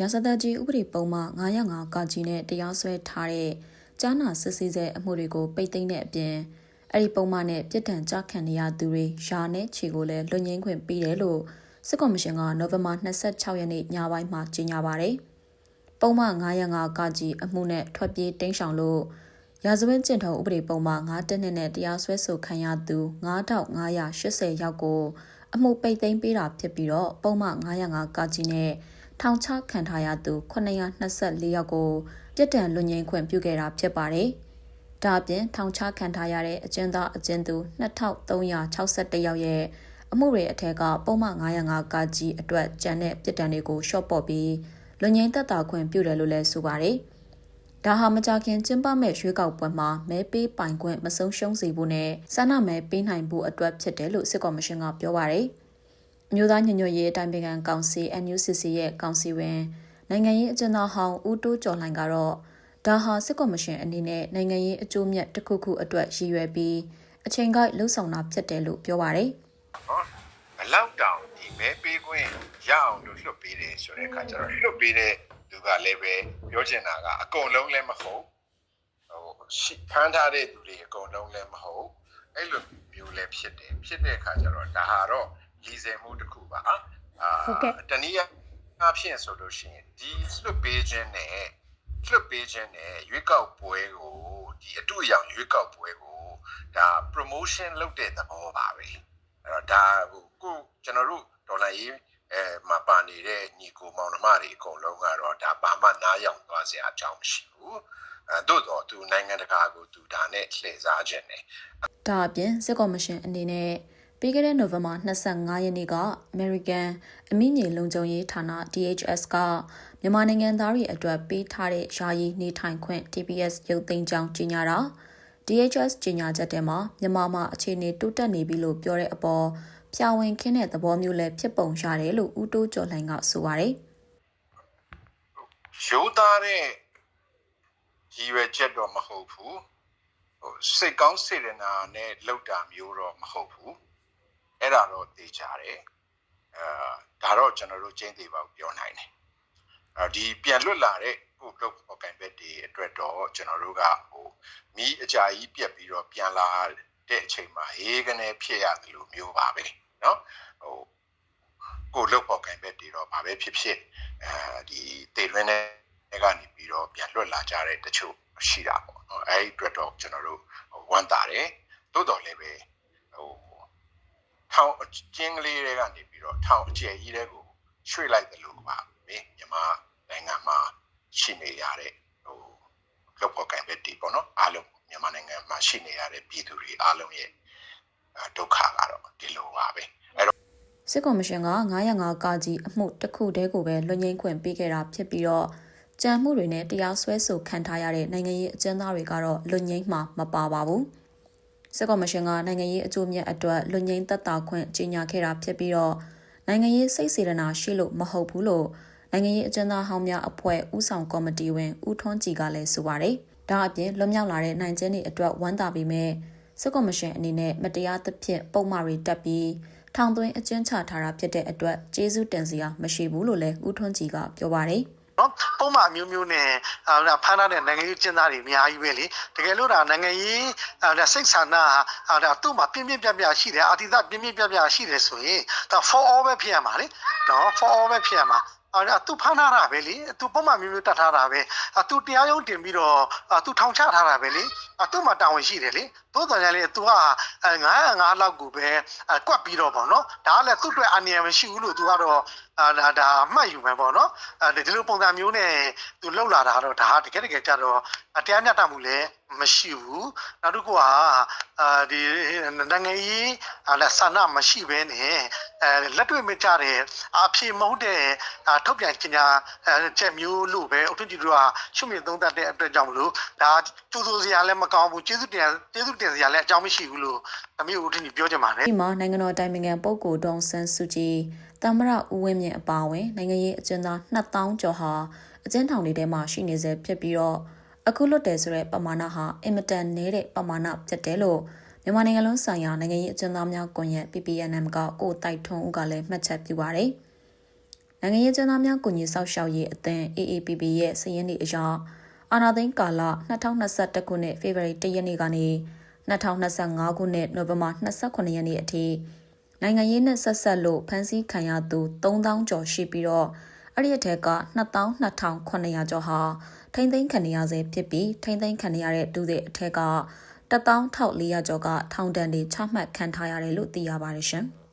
ရာဇသက်ကြီးဥပဒေပုံမှ905ကကြီးနဲ့တရားစွဲထားတဲ့ကြားနာစစ်ဆေးစေအမှုတွေကိုပိတ်သိမ်းတဲ့အပြင်အဲ့ဒီပုံမှန်နဲ့ပြစ်ဒဏ်ကြခံနေရသူတွေယာနဲ့ခြေကိုလည်းလွတ်ငင်းခွင့်ပေးတယ်လို့စစ်ကော်မရှင်ကနိုဝင်ဘာ26ရက်နေ့ညပိုင်းမှာကြေညာပါတယ်။ပုံမှန်905ကကြီးအမှုနဲ့ထွက်ပြေးတိမ်းရှောင်လို့ရာဇဝတ်ကျင့်ထုံးဥပဒေပုံမှန်9တက်နဲ့တရားစွဲဆိုခံရသူ9580ယောက်ကိုအမှုပိတ်သိမ်းပေးတာဖြစ်ပြီးတော့ပုံမှန်905ကကြီးနဲ့ ထောင်ချခံထားရသူ924ယောက်ကိုပြစ်ဒဏ်လွတ်ငြိမ်းခွင့်ပြုခဲ့တာဖြစ်ပါတယ်။ဒါအပြင်ထောင်ချခံထားရတဲ့အကျဉ်းသားအကျဉ်းသူ2361ယောက်ရဲ့အမှုတွေအထက်ကပုံမှန်905ကကြီးအတွက်ကြံတဲ့ပြစ်ဒဏ်တွေကိုရှော့ပေါ့ပြီးလွတ်ငြိမ်းသက်သာခွင့်ပြုတယ်လို့လည်းဆိုပါတယ်။ဒါဟာမကြခင်ကျင်းပမဲ့ရွေးကောက်ပွဲမှာမဲပေးပိုင်ခွင့်မဆုံးရှုံးစေဖို့နဲ့ဆန္ဒမဲပေးနိုင်ဖို့အတွက်ဖြစ်တယ်လို့စစ်ကော်မရှင်ကပြောပါရယ်။ မြို့သားညညရေးအတိုင်းပင်ခံကောင်စီ NUCC ရဲ့ကောင်စီဝင်နိုင်ငံရေးအကျဉ်းသားဟောင်းဦးတိုးကျော်လှိုင်ကတော့ဒါဟာစစ်ကော်မရှင်အနေနဲ့နိုင်ငံရေးအကျိုးမြတ်တစ်ခုခုအတွက်ရည်ရွယ်ပြီးအချိန်ကိုက်လှုပ်ဆောင်တာဖြစ်တယ်လို့ပြောပါရယ်နော်ဘလောက်တောင်ဒီမဲပေးခွင့်ရအောင်လို့လွှတ်ပေးတယ်ဆိုတဲ့အခါကျတော့လွှတ်ပေးတဲ့လူကလည်းပဲပြောချင်တာကအကုန်လုံးလည်းမဟုတ်ဟိုရှိဖမ်းထားတဲ့သူတွေအကုန်လုံးလည်းမဟုတ်အဲ့လိုမျိုးလည်းဖြစ်တယ်ဖြစ်တဲ့အခါကျတော့ဒါဟာတော့ လီဆယ်မှုတစ်ခုပါအာဟုတ်ကဲ့တနည်းအားဖြင့်ဆိုလို့ရှိရင်ဒီလွှတ်ပေးခြင်းနဲ့လွှတ်ပေးခြင်းနဲ့ရွေးကောက်ပွဲကိုဒီအတူအယောင်ရွေးကောက်ပွဲကိုဒါ promotion လုပ်တဲ့သဘောပါပဲအဲ့တော့ဒါဟိုကိုကျွန်တော်တို့ဒေါ်လာရေးအဲမှာပါနေတဲ့ညီကိုမောင်နှမတွေအကုန်လုံးကတော့ဒါဘာမှနားယောင်သွားစရာအကြောင်းမရှိဘူးအဲတို့တော့သူနိုင်ငံတကာကိုသူဒါနဲ့လှည့်စားခြင်းနဲ့ဒါအပြင်စစ်ကော်မရှင်အနေနဲ့ ပြီးခဲ့တဲ့နိုဝင်ဘာ25ရက်နေ့က American အမိမြေလုံခြုံရေးဌာန DHS ကမြန်မာနိုင်ငံသားတွေအတွက်ပေးထားတဲ့ယာယီနေထိုင်ခွင့် TPS ရုပ်သိမ်းကြောင်းကြေညာတာ DHS ကြေညာချက်ထဲမှာမြန်မာမှာအခြေအနေတိုးတက်နေပြီလို့ပြောတဲ့အပေါ်ဖြာဝင်ခင်းတဲ့သဘောမျိုးလည်းဖြစ်ပုံရတယ်လို့ဦးတိုးကျော်လှိုင်ကဆိုပါတယ်ရိုးသားတဲ့ရည်ရွယ်ချက်တော့မဟုတ်ဘူးဟိုစိတ်ကောင်းစေတနာနဲ့လောက်တာမျိုးတော့မဟုတ်ဘူး အဲ့ဒါတော့သိကြတယ်အဲဒါတော့ကျွန်တော်တို့ကျင်းသေးပါဘူးပြောနိုင်တယ်အဲဒီပြန်လွတ်လာတဲ့ဟိုတော့ဟိုကန်ဘက်ဒီအတွက်တော့ကျွန်တော်တို့ကဟိုမီးအကြာကြီးပြက်ပြီးတော့ပြန်လာတဲ့အချိန်မှာဟေးကနေဖြစ်ရတယ်လို့မျိုးပါပဲเนาะဟိုကိုလုတ်ပေါ်ကန်ဘက်ဒီတော့ဘာပဲဖြစ်ဖြစ်အဲဒီတေလွင်းတဲ့ကနေပြီးတော့ပြန်လွတ်လာကြတဲ့တချို့ရှိတာပေါ့เนาะအဲဒီအတွက်တော့ကျွန်တော်တို့ဟိုဝမ်းသာတယ်တိုးတော်လည်းပဲဟို ထောင်အကျင်းကလေးတွေကနေပြီးတော့ထောင်အကျယ်ကြီးတွေကိုရွှေ့လိုက်တယ်လို့ပါပဲမြန်မာနိုင်ငံမှာရှိနေရတဲ့ဟိုလောက်ပေါ်ကံပဲဒီပေါ့နော်အားလုံးမြန်မာနိုင်ငံမှာရှိနေရတဲ့ပြည်သူတွေအားလုံးရဲ့အဲဒုက္ခကတော့ဒီလိုပါပဲအဲ့တော့စစ်ကော်မရှင်က905ကကြီးအမှုတစ်ခုတည်းကိုပဲလွတ်ငင်းခွင့်ပေးခဲ့တာဖြစ်ပြီးတော့ကြံမှုတွေနဲ့တရားစွဲဆိုခံထားရတဲ့နိုင်ငံရေးအကျဉ်းသားတွေကတော့လွတ်ငင်းမှာမပါပါဘူး စစ်ကော်မရှင်ကနိုင်ငံရေးအကျိုးမြတ်အတွက်လွတ်ငင်းသက်သာခွင့်ကြေညာခဲ့တာဖြစ်ပြီးတော့နိုင်ငံရေးစိတ်စေတနာရှိလို့မဟုတ်ဘူးလို့နိုင်ငံရေးအကျဉ်းသားဟောင်းများအဖွဲ့ဦးဆောင်ကော်မတီဝင်ဦးထွန်းကြည်ကလည်းဆိုပါတယ်ဒါအပြင်လွတ်မြောက်လာတဲ့နိုင်ကျင်းတွေအတွက်ဝမ်းသာပေမဲ့စစ်ကော်မရှင်အနေနဲ့မတရားသဖြင့်ပုံမှားတွေတက်ပြီးထောင်သွင်းအကျဉ်းချထားတာဖြစ်တဲ့အတွက်ကျေးဇူးတင်စရာမရှိဘူးလို့လည်းဦးထွန်းကြည်ကပြောပါတယ် နော်ပုံမှန်အမျိုးမျိုးနဲ့အာဖမ်းထားတဲ့နိုင်ငံရေးကျင်းသားတွေအများကြီးပဲလေတကယ်လို့ဒါနိုင်ငံရေးအာစိတ်ဆန္ဒအာဒါသူ့မှာပြင်းပြင်းပြပြရှိတယ်အာတိသပြင်းပြင်းပြပြရှိတယ်ဆိုရင်ဒါ for all ပဲဖြစ်ရမှာလေနော် for all ပဲဖြစ်ရမှာအာဒါသူဖမ်းထားတာပဲလေသူပုံမှန်မျိုးမျိုးတတ်ထားတာပဲအာသူတရားရုံးတင်ပြီးတော့အာသူထောင်ချထားတာပဲလေ အာသူ့မှာတာဝန်ရှိတယ်လေသို့တော်လည်းလေသူက905လောက်ကိုပဲကွက်ပြီးတော့ပေါ့နော်ဒါကလည်းသူ့အတွက်အနေရမရှိဘူးလို့သူကတော့အာဒါဒါအမှတ်ယူမယ်ပေါ့နော်အဲဒီလိုပုံစံမျိုးနဲ့သူလှုပ်လာတာတော့ဒါတကယ်တကယ်ကြတော့တရားမျှတမှုလည်းမရှိဘူးနောက်တစ်ခုကအာဒီနိုင်ငံရေးလက်ဆန္ဒမရှိဘဲနဲ့အဲလက်တွေ့မကြတဲ့အဖြစ်မဟုတ်တဲ့ထုတ်ပြန်ကြေညာချက်မျိုးလို့ပဲအထွတ်ကြီးတို့ကရှုမြင်သုံးသပ်တဲ့အတွက်ကြောင့်မလို့ဒါကျိုးစိုးစရာလည်းမကောင်းဘူးကျေးဇူးတင်ကျေးဇူးတင်စရာလည်းအကြောင်းမရှိဘူးလို့အမျိုးဦးထင်ကြီးပြောချင်ပါတယ်ဒီမှာနိုင်ငံတော်တိုင်ပင်ခံပုဂ္ဂိုလ်ဒေါန်ဆန်းစုကြည်တမ္မရဦးဝင်းမြင့်အပါအဝင်နိုင်ငံရေးအကျဉ်းသား2000ကျော်ဟာအကျဉ်းထောင်တွေထဲမှာရှိနေစေဖြစ်ပြီးတော့အခုလွတ်တယ်ဆိုတဲ့ပမာဏဟာအင်မတန်နည်းတဲ့ပမာဏဖြစ်တယ်လို့မြန်မာနိုင်ငံလုံးဆိုင်ရာနိုင်ငံရေးအကျဉ်းသားများကွန်ရက် PPNM ကကိုတိုက်ထွန်းဦးကလည်းမှတ်ချက်ပြုပါတယ်။နိုင်ငံရေးကျန်းသားများကုညီဆောက်ရှောက်ရေးအသင်း AAPP ရဲ့စည်ရင်းတွေအရ အာနာသိန်းကာလ2021ခုနှစ်ဖေဖော်ဝါရီ1ရက်နေ့ကနေ2025ခုနှစ်နိုဝင်ဘာ28ရက်နေ့အထိနိုင်ငံရေးနဲ့ဆက်ဆက်လို့ဖမ်းဆီးခံရသူ3000ကျော်ရှိပြီးတော့အဲ့ဒီအထက်က22,900ကျော်ဟာထိမ့်သိမ်းခံရဆဲဖြစ်ပြီးထိမ့်သိမ်းခံရတဲ့ဒုတဲ့အထက်က11400ကျော်ကထောင်ဒဏ်တွေချမှတ်ခံထားရတယ်လို့သိရပါတယ်ရှင်။